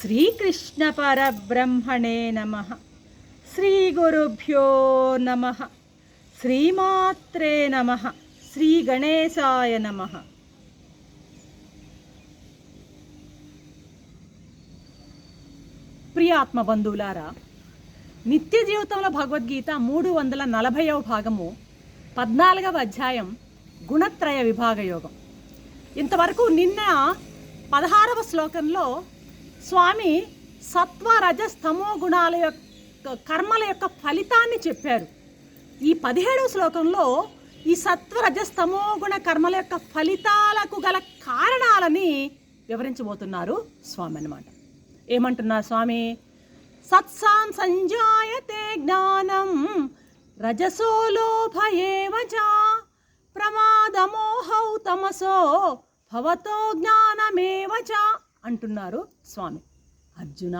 శ్రీకృష్ణ పరబ్రహ్మణే నమ. శ్రీ గురుభ్యో నమ. శ్రీమాత్రే నమ. శ్రీ గణేశాయ నమ. ప్రియాత్మ బంధువులారా నిత్య జీవితంలో భగవద్గీత మూడు వందల నలభైవ భాగము పద్నాలుగవ అధ్యాయం గుణత్రయ విభాగ యోగం. ఇంతవరకు నిన్న పదహారవ శ్లోకంలో స్వామి సత్వ గుణాల యొక్క కర్మల యొక్క ఫలితాన్ని చెప్పారు. ఈ పదిహేడవ శ్లోకంలో ఈ సత్వరజస్తమో గుణ కర్మల యొక్క ఫలితాలకు గల కారణాలని వివరించబోతున్నారు స్వామి అన్నమాట. ఏమంటున్నారు స్వామి? సత్సాం సంజాయతే జ్ఞానం రజసోలోభయేవచ చ ప్రమాదమోహౌ తమసో భవతో జ్ఞానమేవ చ అంటున్నారు స్వామి. అర్జున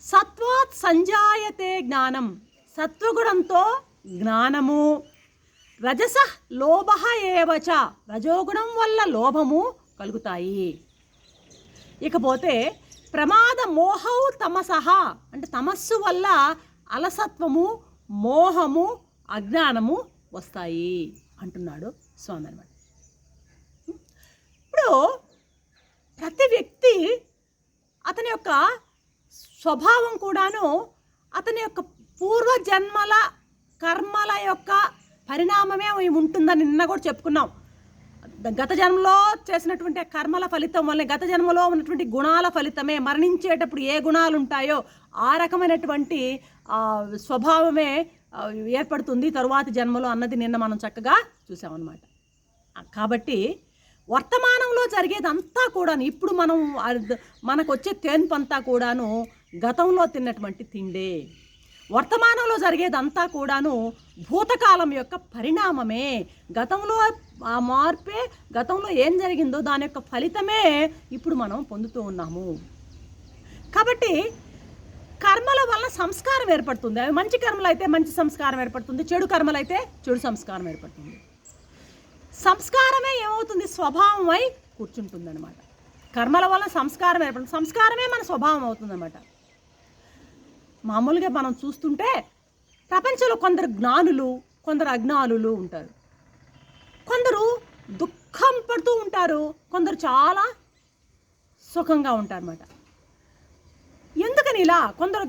సత్వాత్ సంజాయతే జ్ఞానం సత్వగుణంతో జ్ఞానము. రజస లోభ ఏవచ రజోగుణం వల్ల లోభము కలుగుతాయి. ఇకపోతే ప్రమాద మోహౌ తమసహ అంటే తమస్సు వల్ల అలసత్వము మోహము అజ్ఞానము వస్తాయి అంటున్నాడు స్వామి అనమాట ఇప్పుడు ప్రతి వ్యక్తి అతని యొక్క స్వభావం కూడాను అతని యొక్క పూర్వజన్మల కర్మల యొక్క పరిణామమే ఉంటుందని నిన్న కూడా చెప్పుకున్నాం. గత జన్మలో చేసినటువంటి కర్మల ఫలితం వల్ల గత జన్మలో ఉన్నటువంటి గుణాల ఫలితమే మరణించేటప్పుడు ఏ గుణాలు ఉంటాయో ఆ రకమైనటువంటి స్వభావమే ఏర్పడుతుంది తరువాతి జన్మలో అన్నది నిన్న మనం చక్కగా చూసామన్నమాట. కాబట్టి వర్తమానంలో జరిగేదంతా కూడాను ఇప్పుడు మనం మనకు వచ్చే తేన్పు అంతా కూడాను గతంలో తిన్నటువంటి తిండే. వర్తమానంలో జరిగేదంతా కూడాను భూతకాలం యొక్క పరిణామమే. గతంలో ఆ మార్పే గతంలో ఏం జరిగిందో దాని యొక్క ఫలితమే ఇప్పుడు మనం పొందుతూ ఉన్నాము. కాబట్టి కర్మల వల్ల సంస్కారం ఏర్పడుతుంది. అవి మంచి కర్మలు అయితే మంచి సంస్కారం ఏర్పడుతుంది చెడు కర్మలు అయితే చెడు సంస్కారం ఏర్పడుతుంది. సంస్కారమే ఏమవుతుంది? స్వభావమై కూర్చుంటుంది అనమాట కర్మల వల్ల సంస్కారం ఏర్పడుతుంది. సంస్కారమే మన స్వభావం అవుతుందన్నమాట. మామూలుగా మనం చూస్తుంటే ప్రపంచంలో కొందరు జ్ఞానులు కొందరు అజ్ఞానులు ఉంటారు. కొందరు దుఃఖం పడుతూ ఉంటారు. కొందరు చాలా సుఖంగా ఉంటారు అన్నమాట ఇలా కొందరు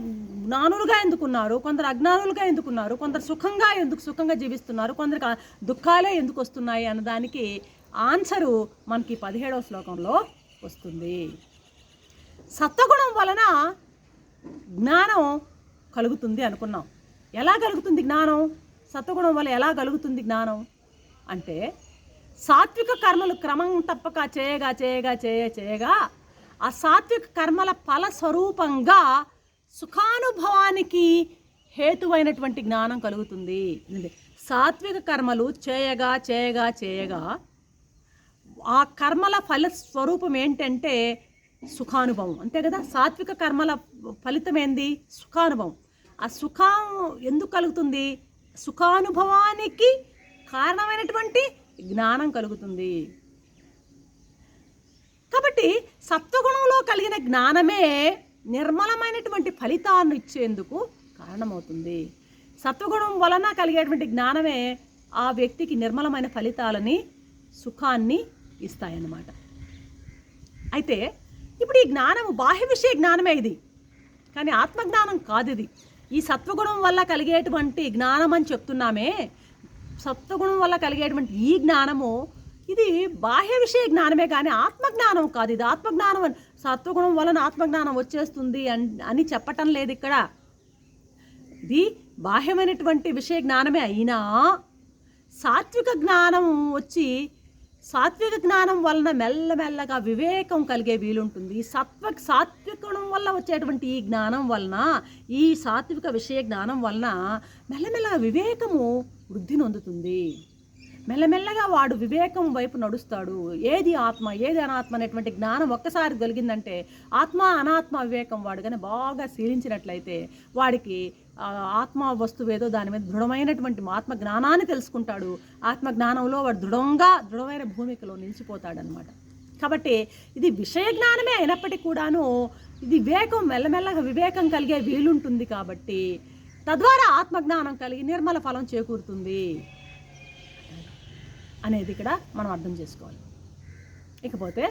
జ్ఞానులుగా ఎందుకున్నారు? కొందరు అజ్ఞానులుగా ఎందుకున్నారు? కొందరు సుఖంగా ఎందుకు సుఖంగా జీవిస్తున్నారు? కొందరికి దుఃఖాలే ఎందుకు వస్తున్నాయి అన్న దానికి ఆన్సరు మనకి పదిహేడవ శ్లోకంలో వస్తుంది. సత్వగుణం వలన జ్ఞానం కలుగుతుంది అనుకున్నాం. ఎలా కలుగుతుంది జ్ఞానం? సత్వగుణం వల్ల ఎలా కలుగుతుంది జ్ఞానం? అంటే సాత్విక కర్మలు క్రమం తప్పక చేయగా చేయగా చేయ చేయగా ఆ సాత్విక కర్మల ఫల స్వరూపంగా సుఖానుభవానికి హేతువైనటువంటి జ్ఞానం కలుగుతుంది. సాత్విక కర్మలు చేయగా చేయగా చేయగా ఆ కర్మల ఫల స్వరూపం ఏంటంటే సుఖానుభవం. అంతే కదా? సాత్విక కర్మల ఫలితం ఏంది? సుఖానుభవం. ఆ సుఖం ఎందుకు కలుగుతుంది? సుఖానుభవానికి కారణమైనటువంటి జ్ఞానం కలుగుతుంది. కాబట్టి సత్వగుణంలో కలిగిన జ్ఞానమే నిర్మలమైనటువంటి ఫలితాన్ని ఇచ్చేందుకు కారణమవుతుంది. సత్వగుణం వలన కలిగేటువంటి జ్ఞానమే ఆ వ్యక్తికి నిర్మలమైన ఫలితాలని సుఖాన్ని ఇస్తాయన్నమాట. అయితే ఇప్పుడు ఈ జ్ఞానము బాహ్య విషయ జ్ఞానమే ఇది. కానీ ఆత్మజ్ఞానం కాదు ఇది ఈ సత్వగుణం వల్ల కలిగేటువంటి జ్ఞానం అని చెప్తున్నామే. సత్వగుణం వల్ల కలిగేటువంటి ఈ జ్ఞానము ఇది బాహ్య విషయ జ్ఞానమే కానీ ఆత్మజ్ఞానం కాదు. ఇది ఆత్మజ్ఞానం సత్వగుణం వలన ఆత్మజ్ఞానం వచ్చేస్తుంది అన్- అని చెప్పటం లేదు ఇక్కడ. ఇది బాహ్యమైనటువంటి విషయ జ్ఞానమే అయినా సాత్విక జ్ఞానం వచ్చి సాత్విక జ్ఞానం వలన మెల్లమెల్లగా వివేకం కలిగే వీలుంటుంది. సత్వ సాత్వికణం వల్ల వచ్చేటువంటి ఈ జ్ఞానం వలన ఈ సాత్విక విషయ జ్ఞానం వలన మెల్లమెల్లగా వివేకము వృద్ధి నొందుతుంది. మెల్లమెల్లగా వాడు వివేకం వైపు నడుస్తాడు. ఏది ఆత్మ ఏది అనాత్మ అనేటువంటి జ్ఞానం ఒక్కసారి కలిగిందంటే ఆత్మ అనాత్మ వివేకం వాడు కానీ బాగా శీలించినట్లయితే వాడికి ఆత్మ వస్తువు ఏదో దాని మీద దృఢమైనటువంటి ఆత్మ జ్ఞానాన్ని తెలుసుకుంటాడు. ఆత్మ జ్ఞానంలో వాడు దృఢంగా దృఢమైన భూమికలో నిలిచిపోతాడనమాట. కాబట్టి ఇది విషయ జ్ఞానమే అయినప్పటికీ కూడాను ఇది వివేకం మెల్లమెల్లగా వివేకం కలిగే వీలుంటుంది కాబట్టి తద్వారా ఆత్మజ్ఞానం కలిగి నిర్మల ఫలం చేకూరుతుంది. అనేది ఇక్కడ మనం అర్థం చేసుకోవాలి. ఇకపోతే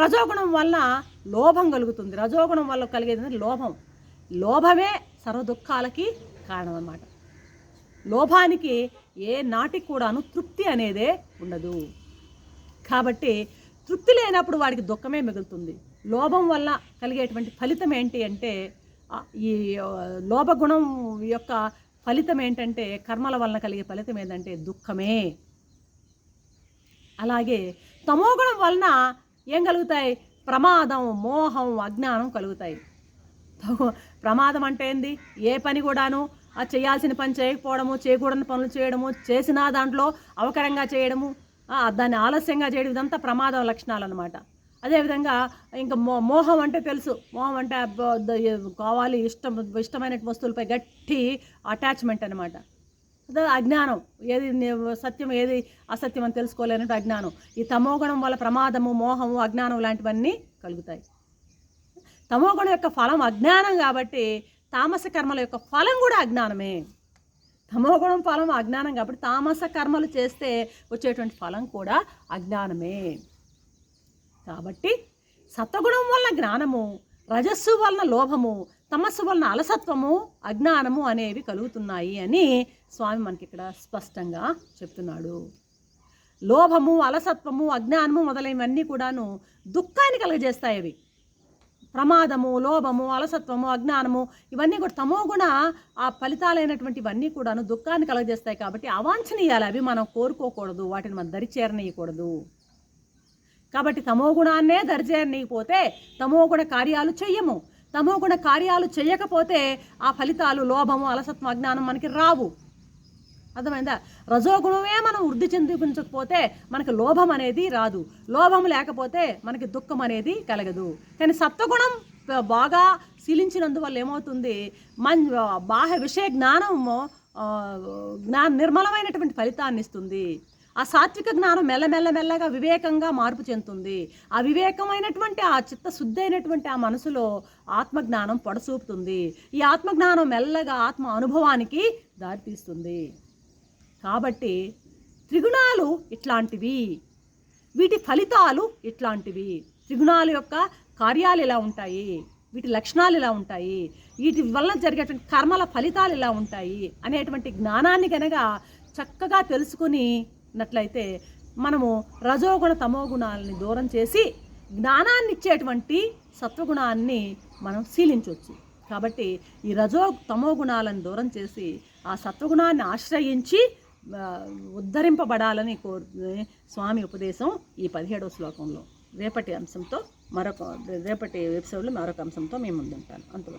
రజోగుణం వల్ల లోభం కలుగుతుంది. రజోగుణం వల్ల కలిగేది లోభం. లోభమే సర్వ దుఃఖాలకి కారణం అన్నమాట లోభానికి ఏ నాటికి కూడాను తృప్తి అనేదే ఉండదు. కాబట్టి తృప్తి లేనప్పుడు వాడికి దుఃఖమే మిగులుతుంది. లోభం వల్ల కలిగేటువంటి ఫలితం ఏంటి అంటే ఈ లోభగుణం యొక్క ఫలితం ఏంటంటే కర్మల వలన కలిగే ఫలితం ఏంటంటే దుఃఖమే. అలాగే తమోగుణం వలన ఏం కలుగుతాయి? ప్రమాదం మోహం అజ్ఞానం కలుగుతాయి. ప్రమాదం అంటే ఏంది? ఏ పని కూడాను ఆ చేయాల్సిన పని చేయకపోవడము చేయకూడని పనులు చేయడము చేసిన దాంట్లో అవకరంగా చేయడము దాన్ని ఆలస్యంగా చేయడం ఇదంతా ప్రమాదం లక్షణాలు అనమాట అదేవిధంగా ఇంకా మో మోహం అంటే తెలుసు. మోహం అంటే కావాలి ఇష్టం ఇష్టమైన వస్తువులపై గట్టి అటాచ్మెంట్ అనమాట అజ్ఞానం. ఏది సత్యం ఏది అసత్యం అని తెలుసుకోలేనట్టు అజ్ఞానం. ఈ తమోగుణం వల్ల ప్రమాదము మోహము అజ్ఞానం లాంటివన్నీ కలుగుతాయి. తమోగుణం యొక్క ఫలం అజ్ఞానం కాబట్టి తామస కర్మల యొక్క ఫలం కూడా అజ్ఞానమే. తమోగుణం ఫలం అజ్ఞానం కాబట్టి తామస కర్మలు చేస్తే వచ్చేటువంటి ఫలం కూడా అజ్ఞానమే. కాబట్టి సత్వగుణం వల్ల జ్ఞానము రజస్సు వలన లోభము తమస్సు వలన అలసత్వము అజ్ఞానము అనేవి కలుగుతున్నాయి అని స్వామి మనకి ఇక్కడ స్పష్టంగా చెప్తున్నాడు. లోభము అలసత్వము అజ్ఞానము మొదలైనవన్నీ కూడాను దుఃఖాన్ని కలుగజేస్తాయి అవి. ప్రమాదము లోభము అలసత్వము అజ్ఞానము ఇవన్నీ కూడా తమో గుణ ఆ ఫలితాలైనటువంటి ఇవన్నీ కూడాను దుఃఖాన్ని కలుగజేస్తాయి కాబట్టి అవాంఛనీయాలు అవి మనం కోరుకోకూడదు వాటిని మనం దరి చేరనీయకూడదు కాబట్టి తమోగుణాన్నే దరిచేరనీయకపోతే తమోగుణ కార్యాలు చెయ్యము. తమోగుణ కార్యాలు చేయకపోతే ఆ ఫలితాలు లోభము అలసత్వం అజ్ఞానం మనకి రావు. అర్థమైందా? రజోగుణమే మనం వృద్ధి చెందించకపోతే మనకి లోభం అనేది రాదు. లోభం లేకపోతే మనకి దుఃఖం అనేది కలగదు. కానీ సత్వగుణం బాగా శీలించినందువల్ల ఏమవుతుంది? మన్ బాహ్య విషయ జ్ఞానము జ్ఞా నిర్మలమైనటువంటి ఫలితాన్ని ఇస్తుంది. ఆ సాత్విక జ్ఞానం మెల్లమెల్లమెల్లగా వివేకంగా మార్పు చెందుతుంది. ఆ వివేకమైనటువంటి ఆ చిత్తశుద్ధి అయినటువంటి ఆ మనసులో ఆత్మజ్ఞానం పొడసూపుతుంది. ఈ ఆత్మజ్ఞానం మెల్లగా ఆత్మ అనుభవానికి దారితీస్తుంది. కాబట్టి త్రిగుణాలు ఇట్లాంటివి. వీటి ఫలితాలు ఇట్లాంటివి. త్రిగుణాల యొక్క కార్యాలు ఇలా ఉంటాయి. వీటి లక్షణాలు ఇలా ఉంటాయి. వీటి వల్ల జరిగేటువంటి కర్మల ఫలితాలు ఇలా ఉంటాయి అనేటువంటి జ్ఞానాన్ని కనుక చక్కగా నట్లయితే మనము రజోగుణ తమోగుణాలని దూరం చేసి జ్ఞానాన్ని ఇచ్చేటువంటి సత్వగుణాన్ని మనం శీలించవచ్చు. కాబట్టి ఈ రజో తమో గుణాలను దూరం చేసి ఆ సత్వగుణాన్ని ఆశ్రయించి ఉద్ధరింపబడాలని కోరు స్వామి ఉపదేశం ఈ పదిహేడవ శ్లోకంలో. రేపటి అంశంతో మరొక రేపటి ఎపిసోడ్లో మరొక అంశంతో మేము ముందుంటాను. అంతవరకు